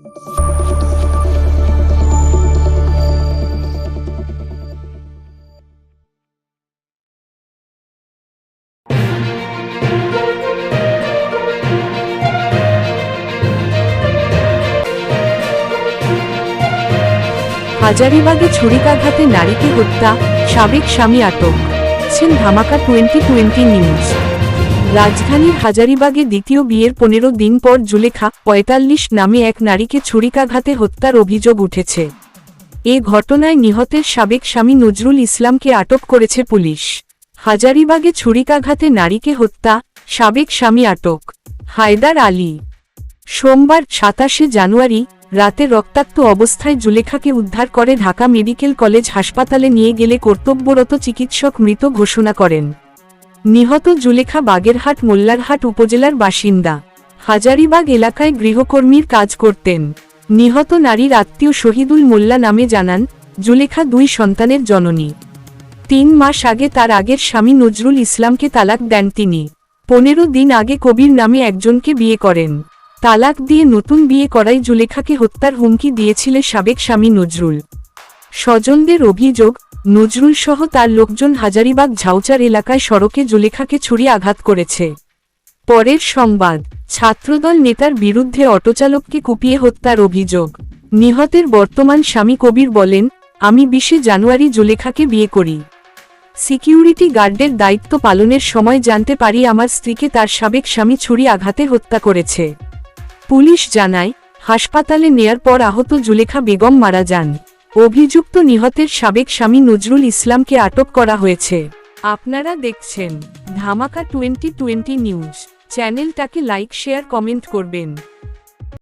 হাজারিবাগে ছুরিকাঘাতে নারীকে হত্যা সাবেক স্বামী আটক। ছেন ধামাকা টোয়েন্টি টোয়েন্টি নিউজ। রাজধানীর হাজারিবাগে দ্বিতীয় বিয়ের পনেরো দিন পর জুলেখা পঁয়তাল্লিশ নামে এক নারীকে ছুরিকাঘাতে হত্যার অভিযোগ উঠেছে। এ ঘটনায় নিহতের সাবেক স্বামী নজরুল ইসলামকে আটক করেছে পুলিশ। হাজারিবাগে ছুরিকাঘাতে নারীকে হত্যা, সাবেক স্বামী আটক। হায়দার আলী। সোমবার সাতাশে জানুয়ারি রাতে রক্তাক্ত অবস্থায় জুলেখাকে উদ্ধার করে ঢাকা মেডিকেল কলেজ হাসপাতালে নিয়ে গেলে কর্তব্যরত চিকিৎসক মৃত ঘোষণা করেন। নিহত জুলেখা বাগেরহাট, মোল্লারহাট উপজেলার বাসিন্দা। হাজারিবাগ এলাকায় গৃহকর্মীর কাজ করতেন। নিহত নারীর আত্মীয় শহীদুল মোল্লা নামে জানান, জুলেখা দুই সন্তানের জননী। তিন মাস আগে তার আগের স্বামী নজরুল ইসলামকে তালাক দেন তিনি। পনেরো দিন আগে কবির নামে একজনকে বিয়ে করেন। তালাক দিয়ে নতুন বিয়ে করাই জুলেখাকে হত্যার হুমকি দিয়েছিল সাবেক স্বামী নজরুল। স্বজনদের অভিযোগ নজরুল সহ তার লোকজন হাজারিবাগ ঝাউচার এলাকায় সড়কে জুলেখাকে ছুরি আঘাত করেছে। পরের সংবাদ, ছাত্রদল নেতার বিরুদ্ধে অটোচালককে কুপিয়ে হত্যার অভিযোগ। নিহতের বর্তমান স্বামী কবির বলেন, আমি বিশে জানুয়ারি জুলেখাকে বিয়ে করি। সিকিউরিটি গার্ডের দায়িত্ব পালনের সময় জানতে পারি আমার স্ত্রীকে তার সাবেক স্বামী ছুরি আঘাতে হত্যা করেছে। পুলিশ জানায়, হাসপাতালে নেয়ার পর আহত জুলেখা বেগম মারা যান। অভিযুক্ত নিহতের সাবেক স্বামী নজরুল ইসলামকে আটক করা হয়েছে। আপনারা দেখছেন ধামাকা টোয়েন্টি টোয়েন্টি নিউজ। চ্যানেলটাকে লাইক, শেয়ার, কমেন্ট করবেন।